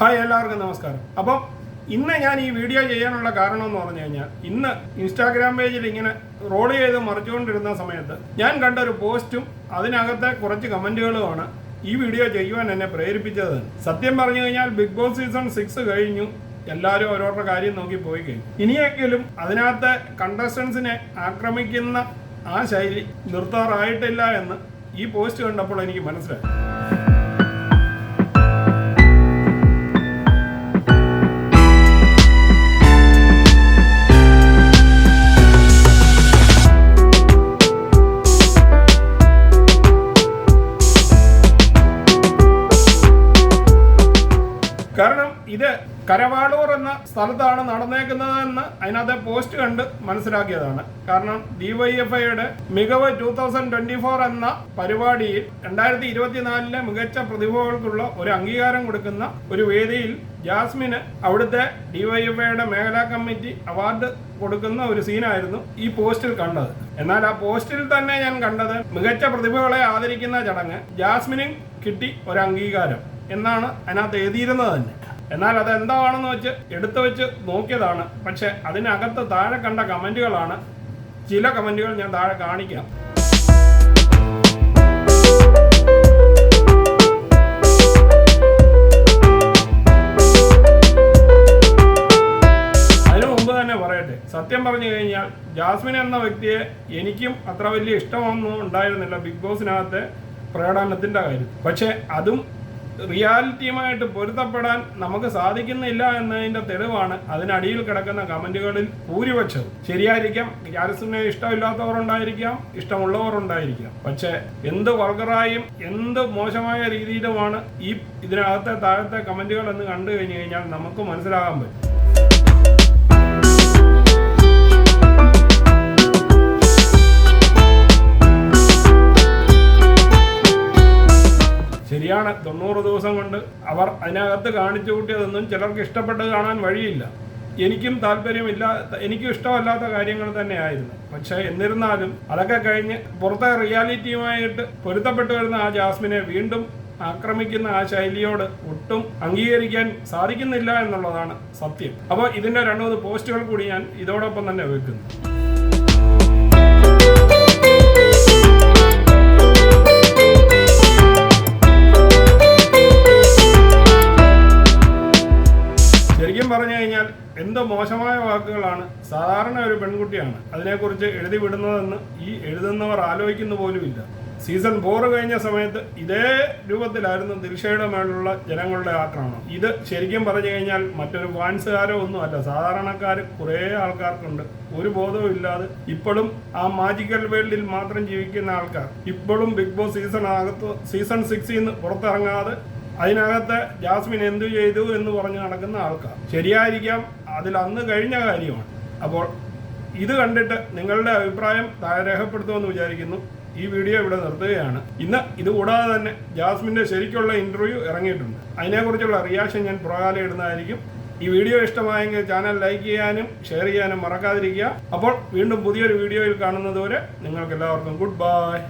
Hi എല്ലാവർക്കും നമസ്കാരം. അപ്പം ഇന്ന് ഞാൻ ഈ വീഡിയോ ചെയ്യാനുള്ള കാരണം എന്ന് പറഞ്ഞു കഴിഞ്ഞാൽ ഇന്ന് ഇൻസ്റ്റാഗ്രാം പേജിൽ ഇങ്ങനെ റോൾ ചെയ്ത് മറിച്ചുകൊണ്ടിരുന്ന സമയത്ത് ഞാൻ കണ്ട ഒരു പോസ്റ്റും അതിനകത്തെ കുറച്ച് കമന്റുകളുമാണ് ഈ വീഡിയോ ചെയ്യുവാൻ എന്നെ പ്രേരിപ്പിച്ചത്. സത്യം പറഞ്ഞു കഴിഞ്ഞാൽ ബിഗ് ബോസ് സീസൺ സിക്സ് കഴിഞ്ഞു. എല്ലാവരും ഓരോരുടെ കാര്യം നോക്കി പോയി കഴിഞ്ഞു. ഇനിയെങ്കിലും അതിനകത്തെ കണ്ടസ്റ്റൻസിനെ ആക്രമിക്കുന്ന ആ ശൈലി നിർത്താറായിട്ടില്ല എന്ന് ഈ പോസ്റ്റ് കണ്ടപ്പോൾ എനിക്ക് മനസ്സിലായി. ഇത് കരവാളൂർ എന്ന സ്ഥലത്താണ് നടന്നേക്കുന്നത് എന്ന് അതിനകത്തെ പോസ്റ്റ് കണ്ട് മനസ്സിലാക്കിയതാണ്. കാരണം ഡിവൈഎഫ്ഐയുടെ മികവ് ടൂ തൗസൻഡ് ട്വന്റി ഫോർ എന്ന പരിപാടിയിൽ രണ്ടായിരത്തി ഇരുപത്തിനാലിലെ മികച്ച പ്രതിഭകൾക്കുള്ള ഒരു അംഗീകാരം കൊടുക്കുന്ന ഒരു വേദിയിൽ ജാസ്മിന് അവിടുത്തെ ഡിവൈഎഫ്ഐയുടെ മേഖലാ കമ്മിറ്റി അവാർഡ് കൊടുക്കുന്ന ഒരു സീനായിരുന്നു ഈ പോസ്റ്റിൽ കണ്ടത്. എന്നാൽ ആ പോസ്റ്റിൽ തന്നെ ഞാൻ കണ്ടത് മികച്ച പ്രതിഭകളെ ആദരിക്കുന്ന ചടങ്ങ് ജാസ്മിനും കിട്ടി ഒരു അംഗീകാരം എന്നാണ് അതിനകത്ത് എഴുതിയിരുന്നത് തന്നെ. എന്നാൽ അത് എന്താണെന്ന് വെച്ച് എടുത്തു വെച്ച് നോക്കിയതാണ്. പക്ഷെ അതിനകത്ത് താഴെ കണ്ട കമന്റുകളാണ്. ചില കമന്റുകൾ ഞാൻ താഴെ കാണിക്കാം. സത്യം പറഞ്ഞു കഴിഞ്ഞാൽ ജാസ്മിൻ എന്ന വ്യക്തിയെ എനിക്കും അത്ര വലിയ ഇഷ്ടമൊന്നും ഉണ്ടായിരുന്നില്ല ബിഗ് ബോസിനകത്തെ പ്രകടനത്തിന്റെ കാര്യം പക്ഷെ അതും റിയാലിറ്റിയുമായിട്ട് പൊരുത്തപ്പെടാൻ നമുക്ക് സാധിക്കുന്നില്ല എന്നതിന്റെ തെളിവാണ് അതിനടിയിൽ കിടക്കുന്ന കമന്റുകളിൽ ഭൂരിപക്ഷവും. ശരിയായിരിക്കാം ഗ്യാരസിനെ ഇഷ്ടമില്ലാത്തവർ ഉണ്ടായിരിക്കാം ഇഷ്ടമുള്ളവർ ഉണ്ടായിരിക്കാം പക്ഷേ എന്ത് വർഗറായും എന്ത് മോശമായ രീതിയിലുമാണ് ഈ ഇതിനകത്തെ താഴത്തെ കമന്റുകൾ എന്ന് കണ്ടു കഴിഞ്ഞു കഴിഞ്ഞാൽ നമുക്ക് മനസ്സിലാകാൻ പറ്റും. കൊണ്ട് അവർ അതിനകത്ത് കാണിച്ചു കൂട്ടിയതൊന്നും ചിലർക്ക് ഇഷ്ടപ്പെട്ട് കാണാൻ വഴിയില്ല. എനിക്കും താല്പര്യമില്ല എനിക്കും ഇഷ്ടമല്ലാത്ത കാര്യങ്ങൾ തന്നെയായിരുന്നു. പക്ഷെ എന്നിരുന്നാലും അതൊക്കെ കഴിഞ്ഞ് പുറത്തെ റിയാലിറ്റിയുമായിട്ട് പൊരുത്തപ്പെട്ടു വരുന്ന ആ ജാസ്മിനെ വീണ്ടും ആക്രമിക്കുന്ന ആ ശൈലിയോട് ഒട്ടും അംഗീകരിക്കാൻ സാധിക്കുന്നില്ല എന്നുള്ളതാണ് സത്യം. അപ്പോൾ ഇതിന്റെ രണ്ടു പോസ്റ്റുകൾ കൂടി ഞാൻ ഇതോടൊപ്പം തന്നെ വെക്കുന്നു. പറഞ്ഞു കഴിഞ്ഞാൽ എന്തോ മോശമായ വാക്കുകളാണ് സാധാരണ ഒരു പെൺകുട്ടിയാണ് അതിനെക്കുറിച്ച് എഴുതി വിടുന്നതെന്ന് ഈ എഴുതുന്നവർ ആലോചിക്കുന്നു പോലുമില്ല. സീസൺ ഫോർ കഴിഞ്ഞ സമയത്ത് ഇതേ രൂപത്തിലായിരുന്നു ദിൽഷയുടെ മേലുള്ള ജനങ്ങളുടെ ആക്രമണം. ഇത് ശരിക്കും പറഞ്ഞു കഴിഞ്ഞാൽ മറ്റൊരു ഫാൻസുകാരോ ഒന്നും അല്ല. സാധാരണക്കാർ കുറേ ആൾക്കാർക്കുണ്ട്. ഒരു ബോധവും ഇല്ലാതെ ഇപ്പോഴും ആ മാജിക്കൽ വേൾഡിൽ മാത്രം ജീവിക്കുന്ന ആൾക്കാർ. ഇപ്പോഴും ബിഗ് ബോസ് സീസൺ അകത്ത് സീസൺ സിക്സിൽ നിന്ന് പുറത്തിറങ്ങാതെ അതിനകത്ത് ജാസ്മിൻ എന്തു ചെയ്തു എന്ന് പറഞ്ഞ് നടക്കുന്ന ആൾക്കാർ. ശരിയായിരിക്കാം അതിൽ അന്ന് കഴിഞ്ഞ കാര്യമാണ്. അപ്പോൾ ഇത് കണ്ടിട്ട് നിങ്ങളുടെ അഭിപ്രായം രേഖപ്പെടുത്തുമെന്ന് വിചാരിക്കുന്നു. ഈ വീഡിയോ ഇവിടെ നിർത്തുകയാണ്. ഇന്ന് ഇതുകൂടാതെ തന്നെ ജാസ്മിന്റെ ശരിക്കുള്ള ഇന്റർവ്യൂ ഇറങ്ങിയിട്ടുണ്ട്. അതിനെക്കുറിച്ചുള്ള റിയാക്ഷൻ ഞാൻ പുറകാലം ഇടുന്നതായിരിക്കും. ഈ വീഡിയോ ഇഷ്ടമായെങ്കിൽ ചാനൽ ലൈക്ക് ചെയ്യാനും ഷെയർ ചെയ്യാനും മറക്കാതിരിക്കുക. അപ്പോൾ വീണ്ടും പുതിയൊരു വീഡിയോയിൽ കാണുന്നതുവരെ നിങ്ങൾക്ക് എല്ലാവർക്കും ഗുഡ് ബൈ